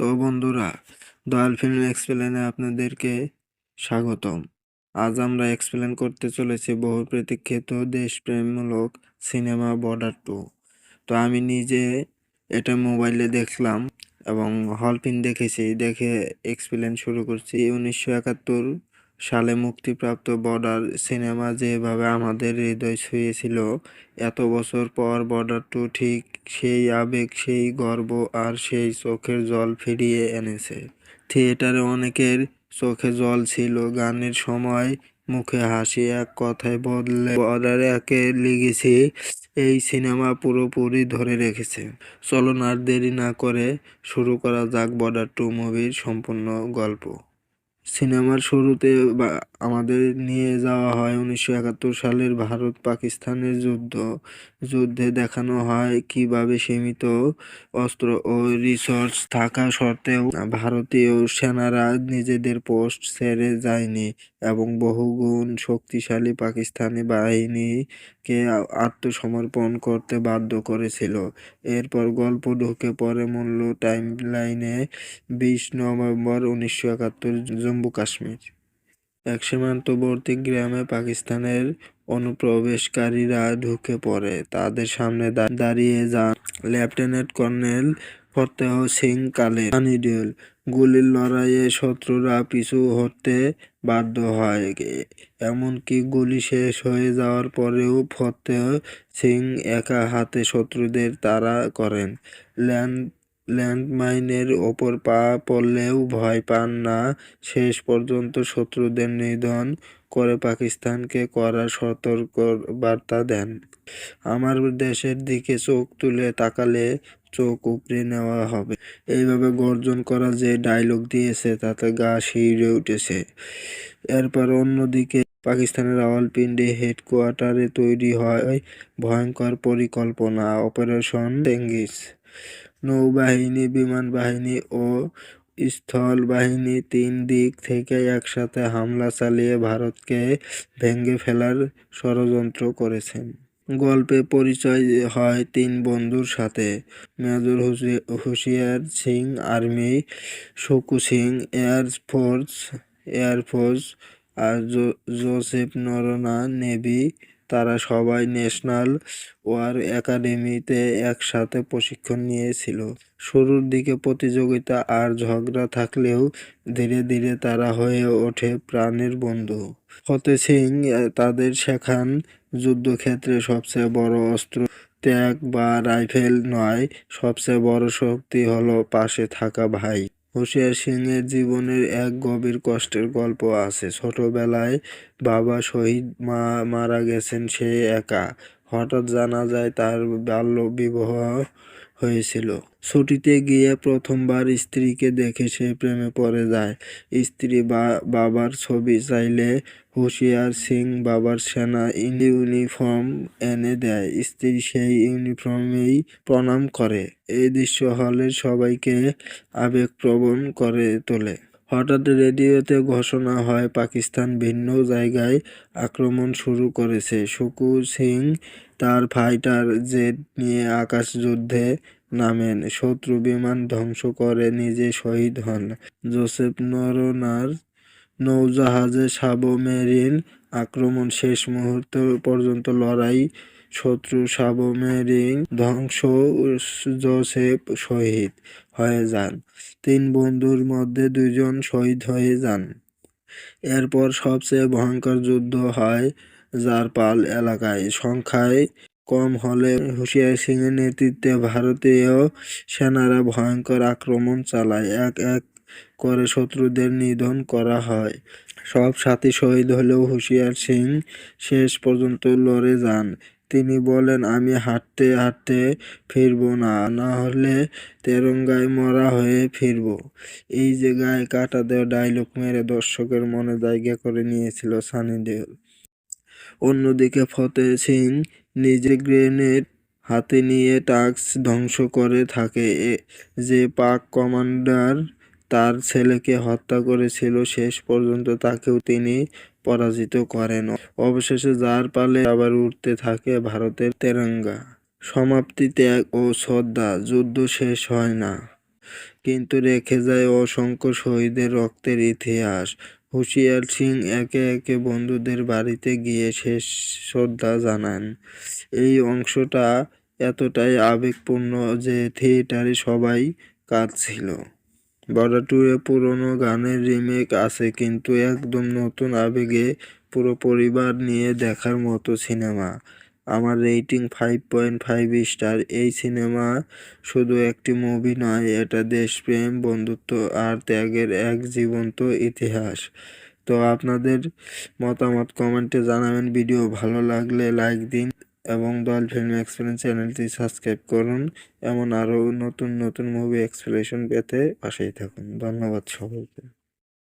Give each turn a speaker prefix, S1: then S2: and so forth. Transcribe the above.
S1: তো বন্ধুরা দয়াল ফিল্ম এক্সপ্লেনে আপনাদেরকে স্বাগতম। আজ আমরা এক্সপ্লেন করতে চলেছি বহু প্রতীক্ষিত দেশপ্রেমমূলক সিনেমা বর্ডার টু তো আমি নিজে এটা মোবাইলে দেখলাম এবং হল পিন দেখেছি, দেখে এক্সপ্লেন শুরু করছি। উনিশশো একাত্তর সালে মুক্তিপ্রাপ্ত বর্ডার সিনেমা যেভাবে আমাদের হৃদয় ছুঁয়েছিল, এত বছর পর বর্ডার টু ঠিক সেই আবেগ, সেই গর্ব আর সেই চোখের জল ফিরিয়ে এনেছে। থিয়েটারে অনেকের চোখে জল ছিল, গানের সময় মুখে হাসি এক কথায় বদলে বর্ডার একে লেগেছে এই সিনেমা পুরোপুরি ধরে রেখেছে। চলুন আর দেরি না করে শুরু করা যাক বর্ডার টু মুভির সম্পূর্ণ গল্প। সিনেমার শুরুতে আমাদের নিয়ে যাওয়া হয় উনিশশো একাত্তর সালের ভারত পাকিস্তানের যুদ্ধ। যুদ্ধে দেখানো হয় কীভাবে সীমিত অস্ত্র ও রিসোর্স থাকা সত্ত্বেও ভারতীয় সেনারা নিজেদের পোস্ট ছেড়ে যায়নি এবং বহুগুণ শক্তিশালী পাকিস্তানি বাহিনীকে আত্মসমর্পণ করতে বাধ্য করেছিল। এরপর গল্প ঢুকে পড়ে মূল টাইমলাইনে বিশ নভেম্বর উনিশশো একাত্তর, জম্মু কাশ্মীর। এক সীমান্তবর্তী গ্রামে পাকিস্তানের অনুপ্রবেশকারীরা ঢুকে পড়ে। তাদের সামনে দাঁড়িয়ে যান লেফটেন্যান্ট কর্নেল ফতেহ সিং কালে। আনিডেল গুলির লড়াইয়ে শত্রুরা পিছু হতে বাধ্য হয়। এমনকি গুলি শেষ হয়ে যাওয়ার পরেও ফতেহ সিং একা হাতে শত্রুদের তাড়া করেন। ল্যান্ড ল্যান্ডমাইনের ওপর পা পড়লেও ভয় পান না। শেষ পর্যন্ত শত্রুদের নিধন করে পাকিস্তানকে কড়া সতর্ক বার্তা দেন। আমার দেশের দিকে চোখ তুলে তাকালে চোখ উপড়ে নেওয়া হবে। এইভাবে গর্জন করা যে ডায়লগ দিয়েছে, তাতে গা শিউরে উঠেছে। এরপর অন্যদিকে পাকিস্তানের রাওয়ালপিন্ডি হেডকোয়ার্টারে তৈরি হয় ভয়ঙ্কর পরিকল্পনা অপারেশন টেঙ্গিস নৌবাহিনী বিমান বাহিনী ও স্থল বাহিনী তিন দিক থেকে একসাথে হামলা চালিয়ে ভারতকে ভেঙে ফেলার ষড়যন্ত্র করেছেন। গল্পে পরিচয় হয় তিন বন্ধুর সাথে। মেজর হুশিয়ার Singh, army শকু Singh, air force air force আর জোসেফ নরনা নেভি তারা সবাই ন্যাশনাল ওয়ার একাডেমিতে একসাথে প্রশিক্ষণ নিয়েছিল। শুরুর দিকে প্রতিযোগিতা আর ঝগড়া থাকলেও ধীরে ধীরে তারা হয়ে ওঠে প্রাণের বন্ধু। ফতে সিং তাদের শেখান, যুদ্ধক্ষেত্রে সবচেয়ে বড় অস্ত্র ত্যাগ বা রাইফেল নয়, সবচেয়ে বড় শক্তি হলো পাশে থাকা ভাই। হুঁশিয়ার সিংয়ের জীবনের এক গভীর কষ্টের গল্প আছে। ছোটবেলায় বাবা শহীদ মা মারা গেছেন, সে একা। হঠাৎ জানা যায় তার বাল্য বিবাহ হয়েছিল। ছুটিতে গিয়ে প্রথমবার স্ত্রীকে দেখে সে প্রেমে পড়ে যায়। স্ত্রী বাবার ছবি চাইলে হুঁশিয়ার সিং বাবার সেনা ইউনিফর্ম এনে দেয়। স্ত্রী সেই ইউনিফর্মেই প্রণাম করে। এই দৃশ্য হলের সবাইকে আবেগপ্রবণ করে তোলে। হঠাৎ রেডিওতে ঘোষণা হয়, পাকিস্তান ভিন্ন জায়গায় আক্রমণ শুরু করেছে। সুকু সিং তার ফাইটার জেট নিয়ে আকাশ যুদ্ধে নামেন। শত্রু বিমান ধ্বংস করে নিজে শহীদ হন। জোসেফ নরনার নৌজাহাজে সাবমেরিন আক্রমণ শেষ মুহূর্ত পর্যন্ত লড়াই শত্রু সাবমেরিন ধ্বংস জোসেফ শহীদ হয়ে যান। তিন বন্ধুর মধ্যে দুজন শহীদ হয়ে যান। এরপর সবচেয়ে ভয়ঙ্কর যুদ্ধ হয় জারপাল এলাকায়। সংখ্যায় কম হলে হুঁশিয়ার সিংয়ের নেতৃত্বে ভারতীয় সেনারা ভয়ঙ্কর আক্রমণ চালায়। এক এক করে শত্রুদের নিধন করা হয়। সব সাথী শহীদ হলেও হুঁশিয়ার সিং শেষ পর্যন্ত লড়ে যান। তিনি বলেন, আমি হাঁটতে হাঁটতে ফিরব না না হলে তেরঙ্গায় মরা হয়ে ফিরব। এই যে গায়ে কাটা দেওয়া ডায়লগ মেরে দর্শকের মনে জায়গা করে নিয়েছিল সানি দেওল অন্যদিকে ফতে সিং নিজে গ্রেনেড হাতে নিয়ে টাস্ক ধ্বংস করে থাকে। যে পাক কমান্ডার তার ছেলেকে হত্যা করেছিল, শেষ পর্যন্ত তাকেও তিনি পরাজিত করেন। অবশেষে যার পালে আবার উঠতে থাকে ভারতের তেরঙ্গা। সমাপ্তি ত্যাগ ও শ্রদ্ধা, যুদ্ধ শেষ হয় না। কিন্তু রেখে যায় অসংখ্য শহীদের রক্তের ইতিহাস। হুঁশিয়ার সিং একে একে বন্ধুদের বাড়িতে গিয়ে শেষ শ্রদ্ধা জানান। এই অংশটা এতটাই আবেগপূর্ণ যে থিয়েটারে সবাই কাঁদছিল। টুয়ে পুরনো গানের রিমেক আছে, কিন্তু একদম নতুন আবেগে পুরো পরিবার নিয়ে দেখার মতো সিনেমা। আমার rating five point five star. এই সিনেমা শুধু একটি মুভি নয়, এটা দেশপ্রেম, বন্ধুত্ব আর ত্যাগের এক জীবন্ত ইতিহাস। তো আপনাদের মতামত কমেন্টে জানাবেন। ভিডিও ভালো লাগলে লাইক দিন। এবং দল ফিল্ম এক্সপ্লেন চ্যানেলটি সাবস্ক্রাইব করুন। এমন আরও নতুন নতুন মুভি এক্সপ্লেশন পেতে পাশেই থাকুন। ধন্যবাদ সকলকে